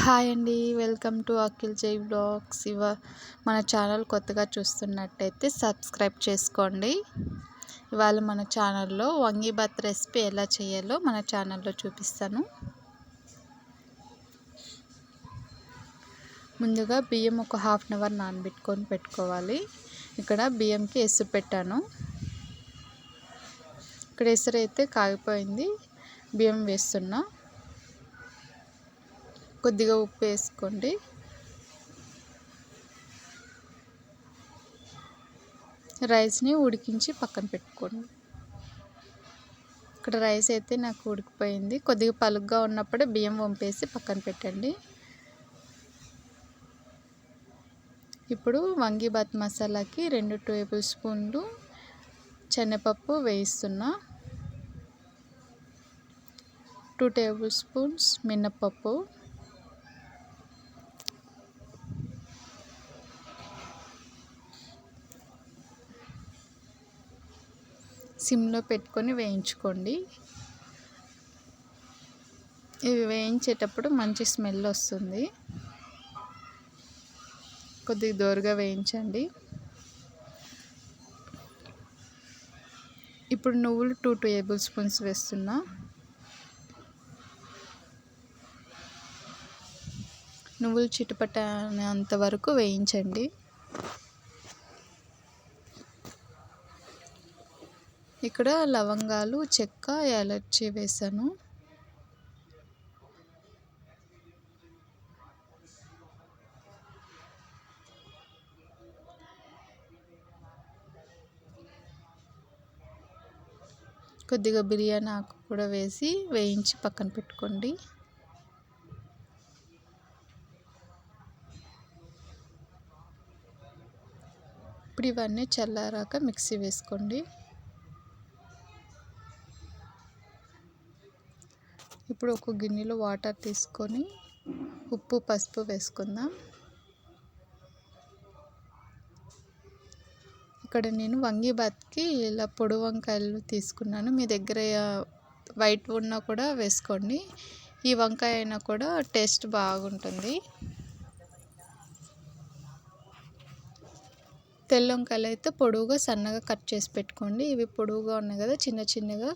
Hi అండి welcome to Akhil జై blogs. ఇవ మన ఛానల్ కొత్తగా చూస్తున్నట్టయితే సబ్స్క్రైబ్ చేసుకోండి. ఇవాళ మన ఛానల్లో వంగీబాత్ రెసిపీ ఎలా చేయాలో మన ఛానల్లో చూపిస్తాను. ముందుగా బియ్యం ఒక హాఫ్ అన్ అవర్ నానబెట్టుకొని పెట్టుకోవాలి. ఇక్కడ బియ్యంకి ఎసురు పెట్టాను. ఇక్కడ ఎసరు అయితే కాగిపోయింది. బియ్యం వేస్తున్నా. కొద్దిగా ఉప్పు వేసుకోండి. రైస్ని ఉడికించి పక్కన పెట్టుకోండి. ఇక్కడ రైస్ అయితే నాకు ఉడికిపోయింది. కొద్దిగా పలుగ్గా ఉన్నప్పుడే బియ్యం వంపేసి పక్కన పెట్టండి. ఇప్పుడు వంగీబాత్ మసాలాకి రెండు టేబుల్ స్పూన్లు శనగపప్పు వేయిస్తున్నా టూ టేబుల్ స్పూన్స్ మినప్పప్పు సిమ్లో పెట్టుకొని వేయించుకోండి. ఇవి వేయించేటప్పుడు మంచి స్మెల్ వస్తుంది. కొద్దిగా దోరగా వేయించండి. ఇప్పుడు నువ్వులు టూ టేబుల్ స్పూన్స్ వేస్తున్నా. నువ్వులు చిటపట వరకు వేయించండి. ఇక్కడ లవంగాలు చెక్క యాలర్చి వేసాను. కొద్దిగా బిర్యానీ ఆకు కూడా వేసి వేయించి పక్కన పెట్టుకోండి. ఇప్పుడు ఇవన్నీ చల్లారాక మిక్సీ వేసుకోండి. ఇప్పుడు ఒక గిన్నెలో వాటర్ తీసుకొని ఉప్పు పసుపు వేసుకుందాం. ఇక్కడ నేను వంగిబాత్కి ఇలా పొడి వంకాయలు తీసుకున్నాను. మీ దగ్గర వైట్ ఉన్నా కూడా వేసుకోండి. ఈ వంకాయ అయినా కూడా టేస్ట్ బాగుంటుంది. తెల్ల వంకాయలు అయితే పొడువుగా సన్నగా కట్ చేసి పెట్టుకోండి. ఇవి పొడువుగా ఉన్నాయి కదా చిన్న చిన్నగా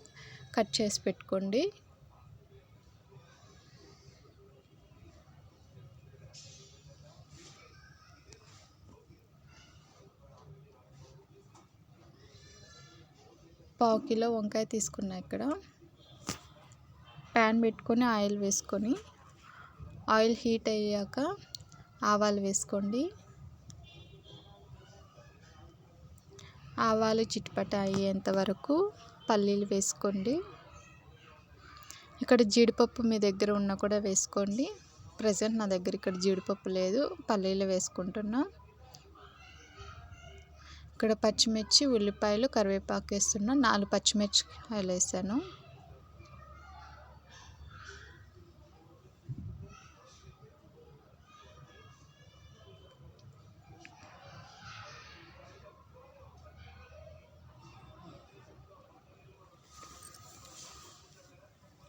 కట్ చేసి పెట్టుకోండి. పావు కిలో వంకాయ తీసుకున్నా ఇక్కడ. ప్యాన్ పెట్టుకొని ఆయిల్ వేసుకొని ఆయిల్ హీట్ అయ్యాక ఆవాలు వేసుకోండి. ఆవాలు చిట్పట అయ్యేంత వరకు పల్లీలు వేసుకోండి. ఇక్కడ జీడిపప్పు మీ దగ్గర ఉన్న కూడా వేసుకోండి. ప్రజెంట్ నా దగ్గర ఇక్కడ జీడిపప్పు లేదు పల్లీలు వేసుకుంటున్నా. ఇక్కడ పచ్చిమిర్చి ఉల్లిపాయలు కరివేపాకు వేస్తున్నా నాలుగు పచ్చిమిర్చికాయలు వేసాను.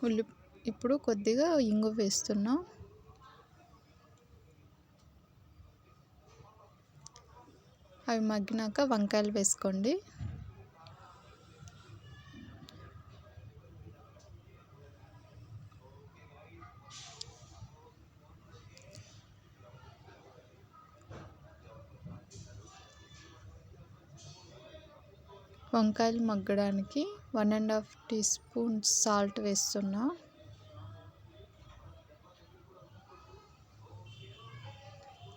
ఉల్లి ఇప్పుడు కొద్దిగా ఇంగు వేస్తున్నాం. అవి మగ్గినాక వంకాయలు వేసుకోండి. వంకాయలు మగ్గడానికి one and half teaspoon salt వేస్తున్నా.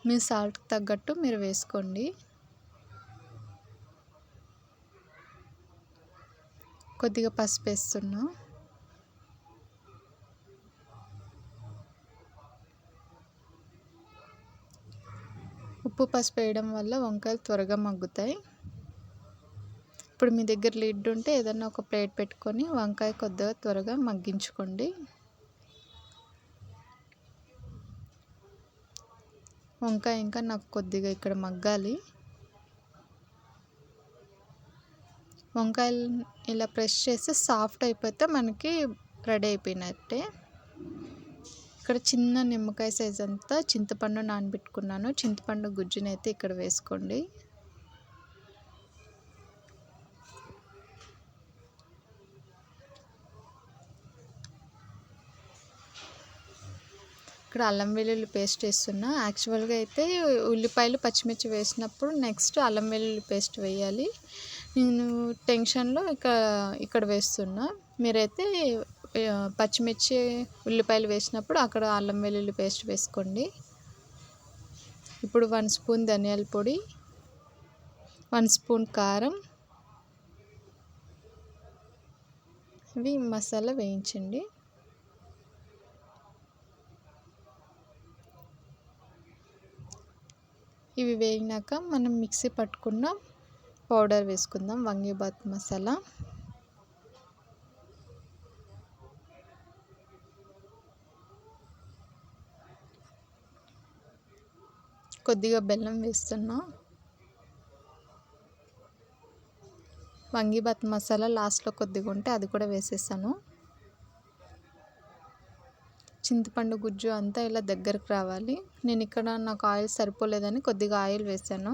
మీ సాల్ట్కి తగ్గట్టు మీరు వేసుకోండి. కొద్దిగా పసుపు వేస్తున్నా. ఉప్పు పసుపు వేయడం వల్ల వంకాయలు త్వరగా మగ్గుతాయి. ఇప్పుడు మీ దగ్గర లిడ్ ఉంటే ఏదన్నా ఒక ప్లేట్ పెట్టుకొని వంకాయ కొద్దిగా త్వరగా మగ్గించుకోండి. వంకాయ ఇంకా నాకు కొద్దిగా ఇక్కడ మగ్గాలి. వంకాయలు ఇలా ప్రెస్ చేస్తే సాఫ్ట్ అయిపోతే మనకి రెడీ అయిపోయినట్టే. ఇక్కడ చిన్న నిమ్మకాయ సైజ్ అంతా చింతపండు నానబెట్టుకున్నాను. చింతపండు గుజ్జునైతే ఇక్కడ వేసుకోండి. ఇక్కడ అల్లం వెల్లుల్లి పేస్ట్ వేస్తున్నా. యాక్చువల్గా అయితే ఉల్లిపాయలు పచ్చిమిర్చి వేసినప్పుడు నెక్స్ట్ అల్లం వెల్లుల్లి పేస్ట్ వేయాలి. నేను టెన్షన్లో ఇక్కడ ఇక్కడ వేస్తున్నా. మీరైతే పచ్చిమిర్చి ఉల్లిపాయలు వేసినప్పుడు అక్కడ అల్లం వెల్లుల్లి పేస్ట్ వేసుకోండి. ఇప్పుడు వన్ స్పూన్ ధనియాల పొడి వన్ స్పూన్ కారం ఇవి మసాలా వేయించండి. ఇవి వేగినాక మనం మిక్సీ పట్టుకున్న. పౌడర్ వేసుకుందాం. వంగీబాత్ మసాలా. కొద్దిగా బెల్లం వేస్తున్నా. వంగీబాత్ మసాలా లాస్ట్లో కొద్దిగా ఉంటే అది కూడా వేసేసాను. చింతపండు గుజ్జు అంతా ఇలా దగ్గరకు రావాలి. నేను ఇక్కడ నాకు ఆయిల్ సరిపోలేదని కొద్దిగా ఆయిల్ వేసాను.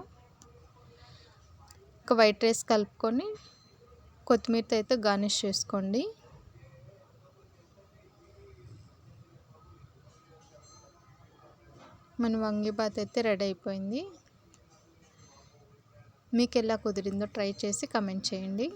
ఒక వైట్ రైస్ కలుపుకొని కొత్తిమీరతో అయితే గార్నిష్ చేసుకోండి. మన వంగిబాత్ అయితే రెడీ అయిపోయింది. మీకు ఎలా కుదిరిందో ట్రై చేసి కమెంట్ చేయండి.